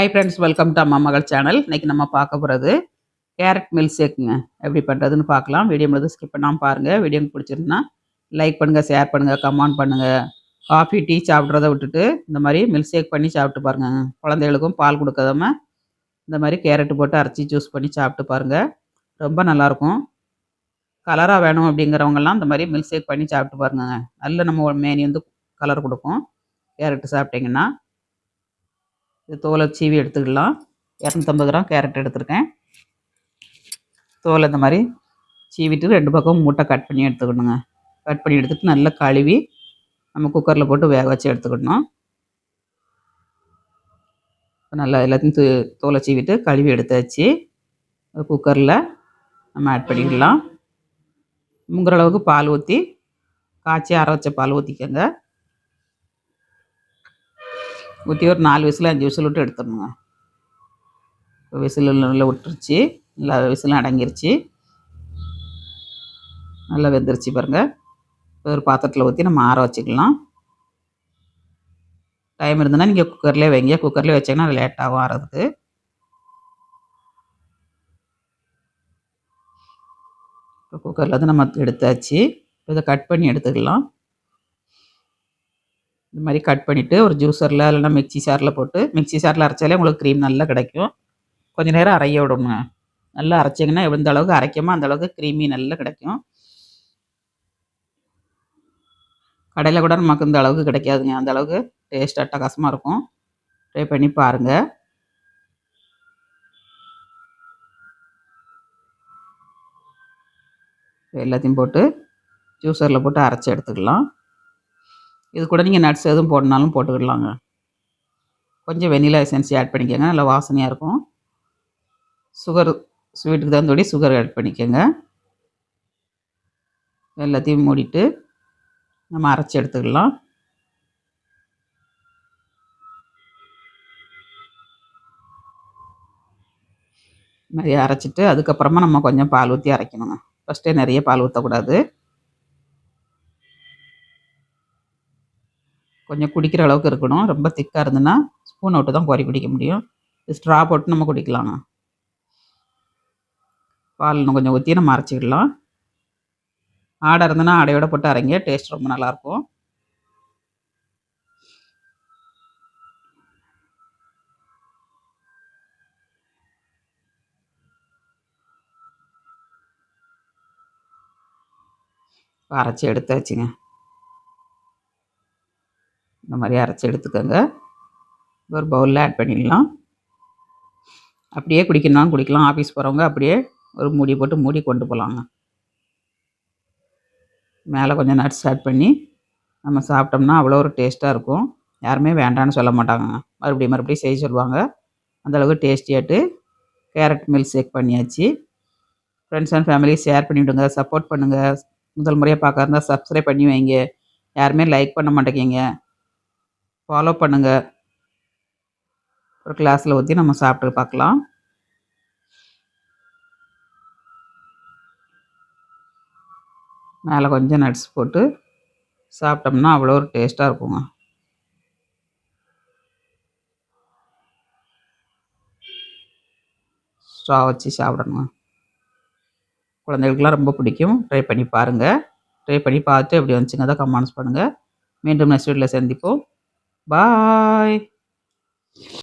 Hi friends welcome to அம்மா மகள் channel இன்றைக்கி நம்ம பார்க்க போகிறது கேரட் மில்க் ஷேக்குங்க எப்படி பண்ணுறதுன்னு பார்க்கலாம். வீடியோ முழுது ஸ்கிப் பண்ணாமல் பாருங்கள் வீடியோ பிடிச்சிருந்தா லைக் பண்ணுங்கள் ஷேர் பண்ணுங்கள் கமெண்ட் பண்ணுங்கள் காஃபி டீ சாப்பிட்றத விட்டுட்டு இந்த மாதிரி மில்க் ஷேக் பண்ணி சாப்பிட்டு பாருங்கள் குழந்தைகளுக்கும் பால் கொடுக்காதம இந்த மாதிரி கேரட்டு போட்டு அரைச்சி ஜூஸ் பண்ணி சாப்பிட்டு பாருங்கள் ரொம்ப நல்லாயிருக்கும். கலராக வேணும் அப்படிங்கிறவங்கெல்லாம் இந்த மாதிரி மில்க் ஷேக் பண்ணி சாப்பிட்டு பாருங்க. நல்ல நம்ம மேனி வந்து கலர் கொடுக்கும். கேரட்டு சாப்பிட்டிங்கன்னா இது தோலை சீவி எடுத்துக்கலாம். இரநூத்தம்பது கிராம் கேரட் எடுத்துருக்கேன். தோலை இந்த மாதிரி சீவிட்டு ரெண்டு பக்கம் மூட்டை கட் பண்ணி எடுத்துக்கணுங்க. கட் பண்ணி எடுத்துகிட்டு நல்லா கழுவி நம்ம குக்கரில் போட்டு வேக வச்சு எடுத்துக்கணும். நல்லா எல்லாத்தையும் தூ தோலை சீவிட்டு கழுவி எடுத்தாச்சு. குக்கரில் நம்ம ஆட் பண்ணிக்கலாம். முங்குற அளவுக்கு பால் ஊற்றி காய்ச்சி அரை வச்ச பால் ஊற்றிக்கோங்க ஊற்றி ஒரு நாலு விசில் அஞ்சு விசில் விட்டு எடுத்துடணுங்க. விசில் நல்லா விட்டுருச்சு. நல்லா விசிலும் அடங்கிருச்சு. நல்லா வெந்துருச்சு பாருங்கள் ஒரு பாத்திரத்தில் ஊற்றி நம்ம ஆற வச்சுக்கலாம். டைம் இருந்ததுன்னா நீங்கள் குக்கர்லேயே வைங்க. குக்கர்லேயே வச்சிங்கன்னா லேட்டாகவும் லேட்டாகும் ஆறதுக்கு. இப்போ குக்கரில் வந்து நம்ம எடுத்தாச்சு. இதை கட் பண்ணி எடுத்துக்கலாம். இந்த மாதிரி கட் பண்ணிவிட்டு ஒரு ஜூஸரில் இல்லைனா மிக்சி சாரில் போட்டு மிக்சி சாரில் அரைச்சாலே உங்களுக்கு க்ரீம் நல்லா கிடைக்கும். கொஞ்சம் நேரம் அரைய விடுங்க நல்லா அரைச்சிங்கன்னா எந்த அளவுக்கு அரைக்கமோ அந்த அளவுக்கு க்ரீமி நல்லா கிடைக்கும். கடையில் கூட நமக்கு இந்த அளவுக்கு கிடைக்காதுங்க. அந்த அளவுக்கு டேஸ்ட் அட்டகாசமாக இருக்கும். ட்ரை பண்ணி பாருங்கள் எல்லாத்தையும் போட்டு ஜூஸரில் போட்டு அரைச்சி எடுத்துக்கலாம். இது கூட நீங்கள் நட்ஸ் எதுவும் போடனாலும் போட்டுக்கிடலாங்க. கொஞ்சம் வெனிலா எசன்ஸ் ஆட் பண்ணிக்கோங்க. நல்லா வாசனையாக இருக்கும். சுகர் ஸ்வீட்டுக்கு தகுந்தபடி சுகர் ஆட் பண்ணிக்கோங்க. எல்லாத்தையும் மூடிட்டு நம்ம அரைச்சி எடுத்துக்கலாம். மாதிரி அரைச்சிட்டு அதுக்கப்புறமா நம்ம கொஞ்சம் பால் ஊற்றி அரைக்கணுங்க. ஃபஸ்ட்டே நிறைய பால் ஊற்றக்கூடாது கொஞ்சம் குடிக்கிற அளவுக்கு இருக்கணும். ரொம்ப திக்காக இருந்ததுன்னா ஸ்பூன் விட்டு தான் குறை குடிக்க முடியும். ஸ்ட்ரா போட்டு நம்ம குடிக்கலாங்க பால் இன்னும் கொஞ்சம் ஊற்றி நம்ம அரைச்சிக்கலாம் ஆடை இருந்ததுன்னா ஆடையோட போட்டு அரைங்க. டேஸ்ட் ரொம்ப நல்லாயிருக்கும். அரைச்சி எடுத்தாச்சுங்க. இந்த மாதிரி அரைச்சி எடுத்துக்கோங்க. ஒரு பவுலில் ஆட் பண்ணிடலாம். அப்படியே குடிக்கணும் குடிக்கலாம். ஆஃபீஸ் போகிறவங்க அப்படியே ஒரு மூடி போட்டு மூடி கொண்டு போகலாங்க மேலே கொஞ்சம் நட்ஸ் ஆட் பண்ணி நம்ம சாப்பிட்டோம்னா அவ்வளோ ஒரு டேஸ்ட்டாக இருக்கும். யாருமே வேண்டான்னு சொல்ல மாட்டாங்க. மறுபடியும் மறுபடியும் செய்ய சொல்லுவாங்க. அந்தளவுக்கு டேஸ்டியாட்டு கேரட் மில்க் ஷேக் பண்ணியாச்சு. ஃப்ரெண்ட்ஸ் அண்ட் ஃபேமிலி ஷேர் பண்ணிவிடுங்க சப்போர்ட் பண்ணுங்கள் முதல் முறையாக பார்க்க இருந்தால் சப்ஸ்கிரைப் பண்ணி வைங்க. யாருமே லைக் பண்ண மாட்டேங்கிங்க ஃபாலோ பண்ணுங்கள் ஒரு கிளாஸில் ஊற்றி நம்ம சாப்பிட்டு பார்க்கலாம். மேலே கொஞ்சம் நட்ஸ் போட்டு சாப்பிட்டோம்னா அவ்வளோ ஒரு டேஸ்ட்டாக இருக்குங்க. ஸ்ட்ரா வச்சு சாப்பிடணுங்க. குழந்தைகளுக்கெலாம் ரொம்ப பிடிக்கும். ட்ரை பண்ணி பாருங்கள் ட்ரை பண்ணி பார்த்து எப்படி வந்துச்சுங்க தான் கமெண்ட்ஸ் பண்ணுங்கள் மீண்டும் நெக்ஸ்ட் வீட்டில் சந்திப்போம். Bye.